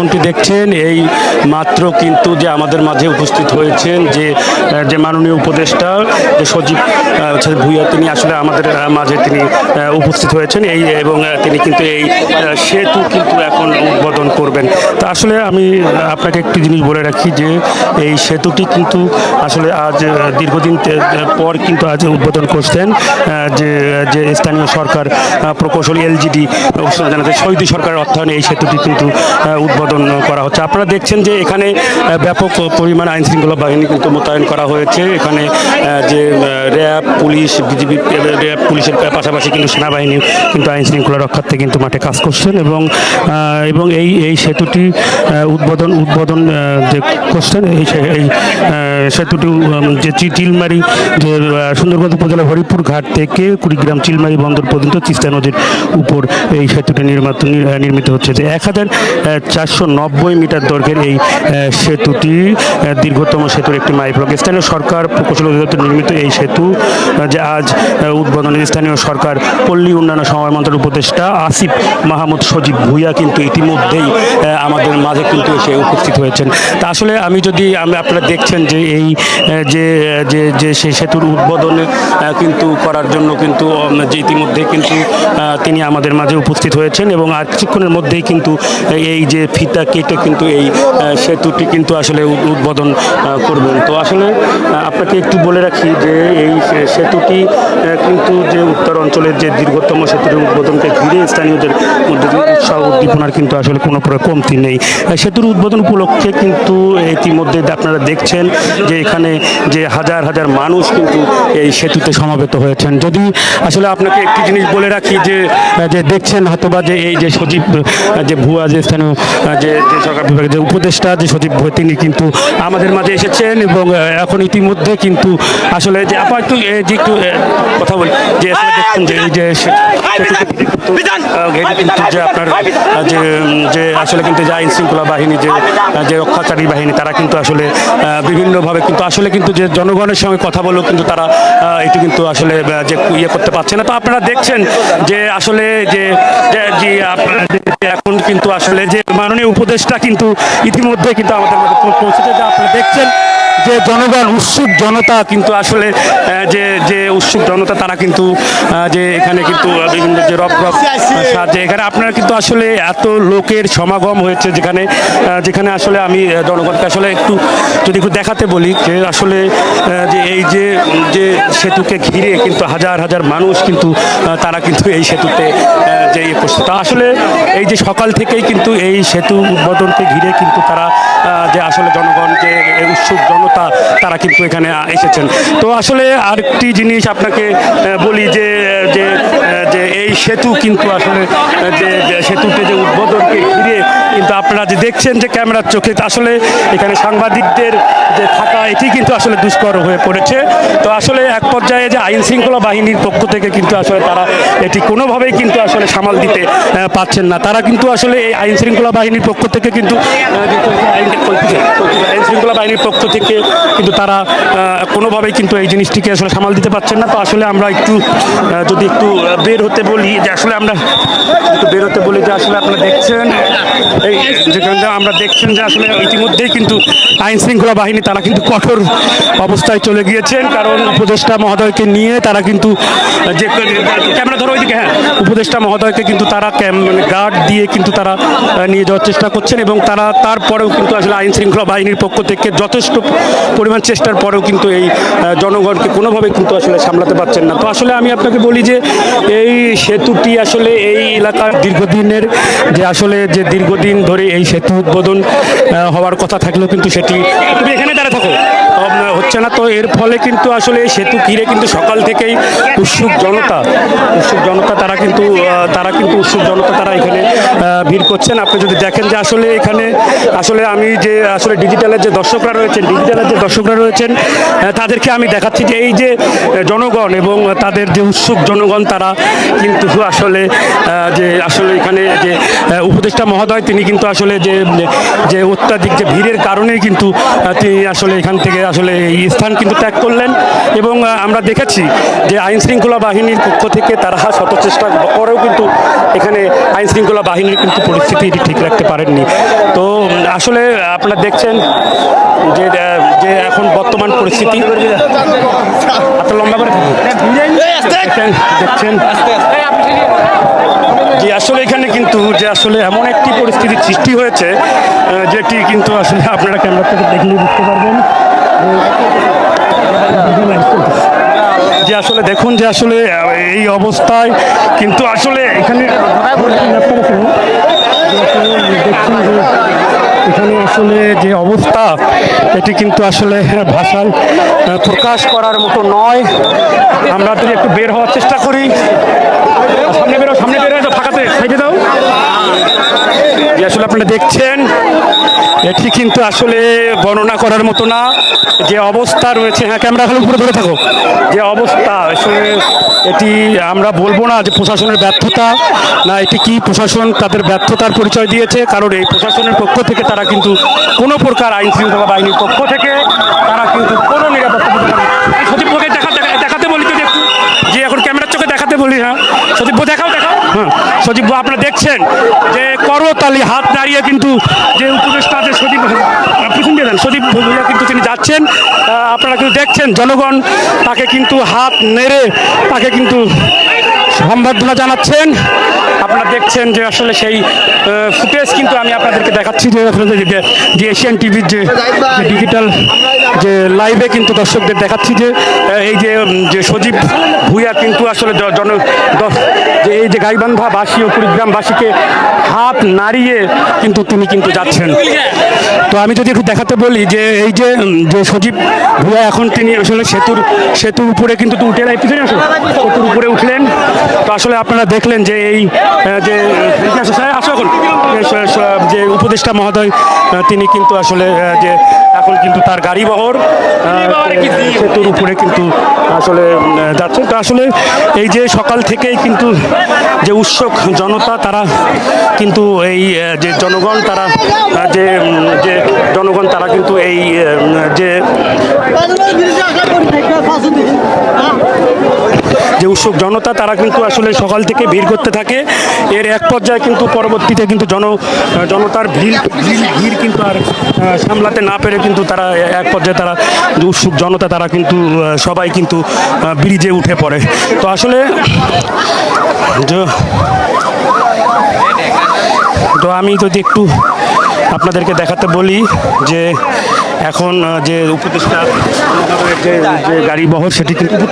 যেমনটি দেখছেন, এই মাত্র কিন্তু যে আমাদের মাঝে উপস্থিত হয়েছেন যে যে মাননীয় উপদেষ্টা, যে সজীব ভুইয়া, তিনি আসলে আমাদের মাঝে তিনি উপস্থিত হয়েছেন। এই এবং তিনি কিন্তু এই সেতু কিন্তু এখন উদ্বোধন করবেন। আসলে আমি আপনাকে একটি জিনিস বলে রাখি যে, এই সেতুটি কিন্তু আসলে আজ দীর্ঘদিন পর কিন্তু আজ উদ্বোধন করছেন যে যে স্থানীয় সরকার প্রকৌশলী এলজিডি জানাতে সৌদি সরকারের অর্থায়নে এই সেতুটি কিন্তু উদ্বোধন করা হচ্ছে। আপনারা দেখছেন যে এখানে ব্যাপক পরিমাণ আইন শৃঙ্খলা বাহিনী কিন্তু মোতায়েন করা হয়েছে। এখানে যে র্যাব, পুলিশ, বিজিবি, র্যাব, পুলিশের পাশাপাশি কিন্তু সেনাবাহিনী কিন্তু আইন শৃঙ্খলা রক্ষার্থে কিন্তু মাঠে কাজ করছেন এবং এবং এই এই সেতুটি উদ্বোধন উদ্বোধন যে করছেন এই এই সেতুটি যে চিলমারি যে সুন্দরবন উপজেলা হরিপুর ঘাট থেকে কুড়িগ্রাম চিলমারি বন্দর পর্যন্ত তিস্তা নদীর উপর এই সেতুটি নির্মিত নির্মিত হচ্ছে। যে এক হাজার চারশো নব্বই মিটার দৈর্ঘ্যের এই সেতুটি দীর্ঘতম সেতুর একটি মাইলফলক স্থানীয় সরকার প্রকৌশল অধিদপ্তর নির্মিত এই সেতু যে আজ উদ্বোধনে স্থানীয় সরকার পল্লী উন্নয়ন সময় মন্ত্রীর উপদেষ্টা আসিফ মাহমুদ সজীব ভুইয়া কিন্তু ইতিমধ্যেই আহ, আমাদের মাঝে কিন্তু এসে উপস্থিত হয়েছেন। তা আসলে আমি যদি আমি আপনারা দেখছেন যে এই যে যে যে সেই সেতুর উদ্বোধনে কিন্তু করার জন্য কিন্তু যে ইতিমধ্যে কিন্তু তিনি আমাদের মাঝে উপস্থিত হয়েছেন এবং আর কিছুক্ষণের মধ্যেই কিন্তু এই যে ফিতা কেটে কিন্তু এই সেতুটি কিন্তু আসলে উদ্বোধন করবেন। তো আসলে আপনাকে একটু বলে রাখি যে এই সেতুটি কিন্তু যে উত্তর অঞ্চলের যে দীর্ঘতম সেতুর উদ্বোধনকে ঘিরে স্থানীয়দের মধ্যে উৎসাহ উদ্দীপনার কিন্তু আসলে কোনো কমতি নেই। আহ, সেতুর উদ্বোধন উপলক্ষে কিন্তু ইতিমধ্যে আপনারা দেখছেন যে এখানে যে হাজার হাজার মানুষ কিন্তু এই সেতুতে সমাবেত হয়েছেন। যদি আসলে আপনাকে একটি জিনিস বলে রাখি যে যে দেখছেন হয়তোবা যে এই যে সচিব যে ভুয়া যে স্থানীয় যে যে সরকার বিভাগের যে উপদেষ্টা যে সচিব ভুয়া তিনি কিন্তু আমাদের মাঝে এসেছেন এবং এখন ইতিমধ্যে কিন্তু আসলে যে আপা একটু যে একটু কথা বলি যে দেখছেন যে এই যে কিন্তু, যে আপনার যে যে আসলে কিন্তু আইন শৃঙ্খলা বাহিনী যে যে রক্ষাকারী বাহিনী, তারা কিন্তু আসলে বিভিন্নভাবে কিন্তু, আসলে কিন্তু যে জনগণের সঙ্গে কথা বলেও কিন্তু তারা এটি কিন্তু আসলে যে ইয়ে করতে পারছে না। তো আপনারা দেখছেন যে আসলে যে, যে- এখন কিন্তু আসলে যে মাননীয় উপদেশটা কিন্তু ইতিমধ্যে কিন্তু আমাদের মধ্যে পৌঁছেছে। যে আপনারা দেখছেন যে জনগণ, উৎসুক জনতা কিন্তু আসলে যে যে উৎসুক জনতা তারা কিন্তু যে এখানে কিন্তু বিভিন্ন যে রব রব সাহায্যে এখানে আপনারা কিন্তু আসলে এত লোকের সমাগম হয়েছে যেখানে যেখানে আসলে আমি জনগণকে আসলে একটু যদি একটু দেখাতে বলি, যে আসলে যে এই যে যে সেতুকে ঘিরে কিন্তু হাজার হাজার মানুষ কিন্তু তারা কিন্তু এই সেতুতে যে ইয়ে করছে। তা আসলে এই যে সকাল থেকেই কিন্তু এই সেতু উদ্বোধনকে ঘিরে কিন্তু তারা যে আসলে জনগণ, যে উৎসুক জনতা তারা কিন্তু এখানে এসেছেন। তো আসলে আরেকটি জিনিস আপনাকে বলি যে যে যে এই সেতু কিন্তু আসলে যে সেতুতে যে উদ্বোধনকে ঘিরে কিন্তু আপনারা যে দেখছেন যে ক্যামেরার চোখে, আসলে এখানে সাংবাদিকদের যে থাকা, এটি কিন্তু আসলে দুষ্কর হয়ে পড়েছে। তো আসলে এক পর্যায়ে যে আইন শৃঙ্খলা বাহিনীর পক্ষ থেকে কিন্তু আসলে তারা এটি কোনোভাবেই কিন্তু আসলে সামাল দিতে পারছেন না। তারা কিন্তু আসলে এই আইন শৃঙ্খলা বাহিনীর পক্ষ থেকে কিন্তু আইন শৃঙ্খলা বাহিনীর পক্ষ থেকে কিন্তু তারা কোনোভাবেই কিন্তু এই জিনিসটিকে আসলে সামাল দিতে পারছেন না। তো আসলে আমরা একটু যদি একটু বের হতে বলি যে আসলে আমরা একটু বের হতে বলি যে আসলে আপনারা দেখছেন, এই যেখানে আমরা দেখছেন যে আসলে ইতিমধ্যেই কিন্তু আইন শৃঙ্খলা বাহিনী, তারা কিন্তু কঠোর অবস্থায় চলে গিয়েছেন। কারণ উপদেষ্টা মহোদয়কে নিয়ে তারা কিন্তু যে ক্যামেরা ধরো ওইদিকে হ্যাঁ উপদেষ্টা মহোদয়কে কিন্তু তারা মানে গার্ড দিয়ে কিন্তু তারা নিয়ে যাওয়ার চেষ্টা করছেন এবং তারা তারপরেও কিন্তু আসলে আইন শৃঙ্খলা বাহিনীর পক্ষ থেকে যথেষ্ট পরিমাণ চেষ্টার পরেও কিন্তু এই জনগণকে কোনোভাবে কিন্তু আসলে সামলাতে পারছেন না। তো আসলে আমি আপনাকে বলি যে, এই সেতুটি আসলে এই এলাকার দীর্ঘদিনের যে আসলে যে দীর্ঘদিন ধরে এই সেতু উদ্বোধন হওয়ার কথা থাকলেও কিন্তু সেটি, তুমি এখানে দাঁড়িয়ে থাকো। হচ্ছে না, তো এর ফলে কিন্তু আসলে এই সেতু ঘিরে কিন্তু সকাল থেকেই উৎসুক জনতা উৎসুক জনতা তারা কিন্তু তারা কিন্তু উৎসুক জনতা তারা এখানে ভিড় করছেন। আপনি যদি দেখেন যে আসলে এখানে, আসলে আমি যে, আসলে ডিজিটালের যে দর্শকরা রয়েছেন ডিজিটালের যে দর্শকরা রয়েছেন তাদেরকে আমি দেখাচ্ছি যে এই যে জনগণ এবং তাদের যে উৎসুক জনগণ তারা কিন্তু আসলে যে আসলে এখানে যে উপদেষ্টা মহোদয় তিনি কিন্তু আসলে যে যে অত্যাধিক যে ভিড়ের কারণেই কিন্তু তিনি আসলে এখান থেকে আসলে এই স্থান কিন্তু ত্যাগ করলেন এবং আমরা দেখেছি যে আইন শৃঙ্খলা বাহিনীর পক্ষ থেকে তারা শত চেষ্টা করেও কিন্তু এখানে আইন শৃঙ্খলা বাহিনীর কিন্তু পরিস্থিতি ঠিক রাখতে পারেননি। তো, আসলে আপনারা দেখছেন যে যে এখন বর্তমান পরিস্থিতি। এত লম্বা করে দেখছেন দেখছেন যে আসলে এখানে কিন্তু, যে আসলে এমন একটি পরিস্থিতির সৃষ্টি হয়েছে যেটি কিন্তু আসলে আপনারা ক্যামেরা থেকে দেখলে বুঝতে পারবেন। যে আসলে দেখুন যে আসলে এই অবস্থায় কিন্তু আসলে এখানে এখানে আসলে যে অবস্থা এটি কিন্তু আসলে ভাষায় আহ, প্রকাশ করার মতো নয়। আমরা যদি একটু বের হওয়ার চেষ্টা করি। সামনে বেরো সামনে বেরো ফাঁকাতে সাইডে দাও। যে আসলে আপনারা দেখছেন কিন্তু আসলে বর্ণনা করার মতো না। যে অবস্থা রয়েছে হ্যাঁ ক্যামেরা খালি উপরে ধরে থাকো। যে অবস্থা, আসলে এটি আমরা বলব না যে প্রশাসনের ব্যর্থতা, না এটি কি প্রশাসন তাদের ব্যর্থতার পরিচয় দিয়েছে, কারণ এই প্রশাসনের পক্ষ থেকে তারা কিন্তু কোনো প্রকার আইন শৃঙ্খলা বাহিনীর পক্ষ থেকে তারা কিন্তু কোনো নিরাপত্তা দিতে পারে না। এই সচিব ভোগে দেখা দেখা- দেখাতে বলি তো একটু যে এখন ক্যামেরার চোখে দেখাতে বলি হ্যাঁ সচিব দেখাও দেখাও। হ্যাঁ। সচিব আপনারা দেখছেন যে করতালি হাত দাঁড়িয়ে কিন্তু যে উপদেষ্টা যে সচিব পিছন দিয়ে দেন সচিব ভূঁইয়া কিন্তু তিনি যাচ্ছেন। আপনারা কিন্তু দেখছেন জনগণ তাকে কিন্তু হাত নেড়ে তাকে কিন্তু সম্বর্ধনা জানাচ্ছেন। আপনারা দেখছেন যে আসলে সেই ফুটেজ কিন্তু আমি আপনাদেরকে দেখাচ্ছি যে আপনাদের যে এশিয়ান টিভির যে ডিজিটাল যে লাইভে কিন্তু দর্শকদের দেখাচ্ছি যে এই যে যে সজীব ভুইয়া কিন্তু আসলে জন যে এই যে গাইবান্ধা বাসী ও কুড়িগ্রামবাসীকে হাত নাড়িয়ে কিন্তু তিনি কিন্তু যাচ্ছেন। তো আমি যদি একটু দেখাতে বলি যে এই যে যে সজীব ভুয়া এখন তিনি আসলে সেতুর সেতুর উপরে কিন্তু উঠে পিছনে আসো সেতুর উপরে উঠলেন। তো আসলে আপনারা দেখলেন যে এই যে আসো, এখন যে উপদেষ্টা মহোদয় তিনি কিন্তু আসলে যে এখন কিন্তু তার গাড়ি বহর সেতুর উপরে কিন্তু আসলে যাচ্ছে। তো আসলে এই যে সকাল থেকেই কিন্তু যে উৎসুক জনতা তারা কিন্তু এই যে জনগণ তারা যে যে জনগণ তারা কিন্তু এই যে যে উৎসুক জনতা, তারা কিন্তু আসলে সকাল থেকে ভিড় করতে থাকে। এর এক পর্যায়ে কিন্তু পরবর্তীতে কিন্তু জন, জনতার ভিড় ভিড় কিন্তু আর সামলাতে না পেরে কিন্তু তারা এক পর্যায়ে তারা উৎসুক জনতা, তারা কিন্তু সবাই কিন্তু ব্রিজে উঠে পড়ে। তো আসলে তো আমি যদি একটু আপনাদেরকে দেখাতে বলি যে এখন যে উপদেষ্টা, যে গাড়ি বহর সেটি কিন্তু